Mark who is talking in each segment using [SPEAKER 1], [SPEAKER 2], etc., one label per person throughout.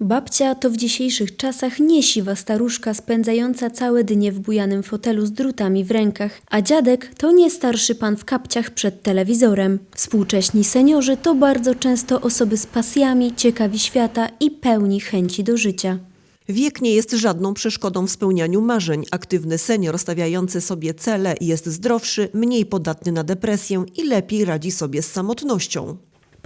[SPEAKER 1] Babcia to w dzisiejszych czasach niesiwa staruszka spędzająca całe dnie w bujanym fotelu z drutami w rękach, a dziadek to nie starszy pan w kapciach przed telewizorem. Współcześni seniorzy to bardzo często osoby z pasjami, ciekawi świata i pełni chęci do życia.
[SPEAKER 2] Wiek nie jest żadną przeszkodą w spełnianiu marzeń. Aktywny senior stawiający sobie cele jest zdrowszy, mniej podatny na depresję i lepiej radzi sobie z samotnością.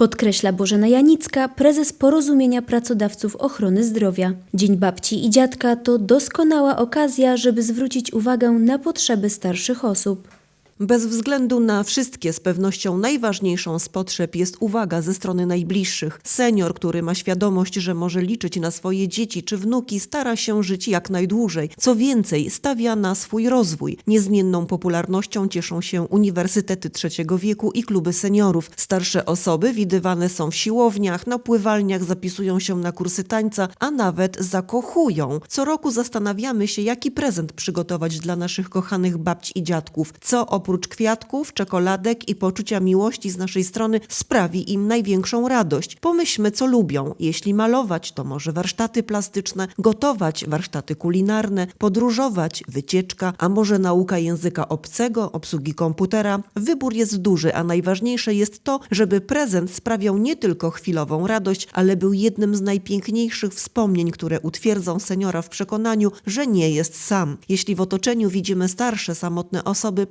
[SPEAKER 1] Podkreśla Bożena Janicka, prezes Porozumienia Pracodawców Ochrony Zdrowia. Dzień babci i dziadka to doskonała okazja, żeby zwrócić uwagę na potrzeby starszych osób.
[SPEAKER 2] Bez względu na wszystkie, z pewnością najważniejszą z potrzeb jest uwaga ze strony najbliższych. Senior, który ma świadomość, że może liczyć na swoje dzieci czy wnuki, stara się żyć jak najdłużej. Co więcej, stawia na swój rozwój. Niezmienną popularnością cieszą się uniwersytety trzeciego wieku i kluby seniorów. Starsze osoby widywane są w siłowniach, na pływalniach, zapisują się na kursy tańca, a nawet zakochują. Co roku zastanawiamy się, jaki prezent przygotować dla naszych kochanych babci i dziadków. Co oprócz kwiatków, czekoladek i poczucia miłości z naszej strony sprawi im największą radość. Pomyślmy, co lubią. Jeśli malować, to może warsztaty plastyczne, gotować, warsztaty kulinarne, podróżować, wycieczka, a może nauka języka obcego, obsługi komputera. Wybór jest duży, a najważniejsze jest to, żeby prezent sprawiał nie tylko chwilową radość, ale był jednym z najpiękniejszych wspomnień, które utwierdzą seniora w przekonaniu, że nie jest sam. Jeśli w otoczeniu widzimy starsze, samotne osoby,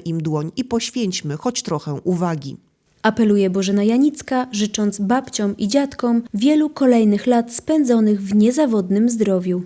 [SPEAKER 2] podajmy im dłoń i poświęćmy choć trochę uwagi.
[SPEAKER 1] Apeluje Bożena Janicka, życząc babciom i dziadkom wielu kolejnych lat spędzonych w niezawodnym zdrowiu.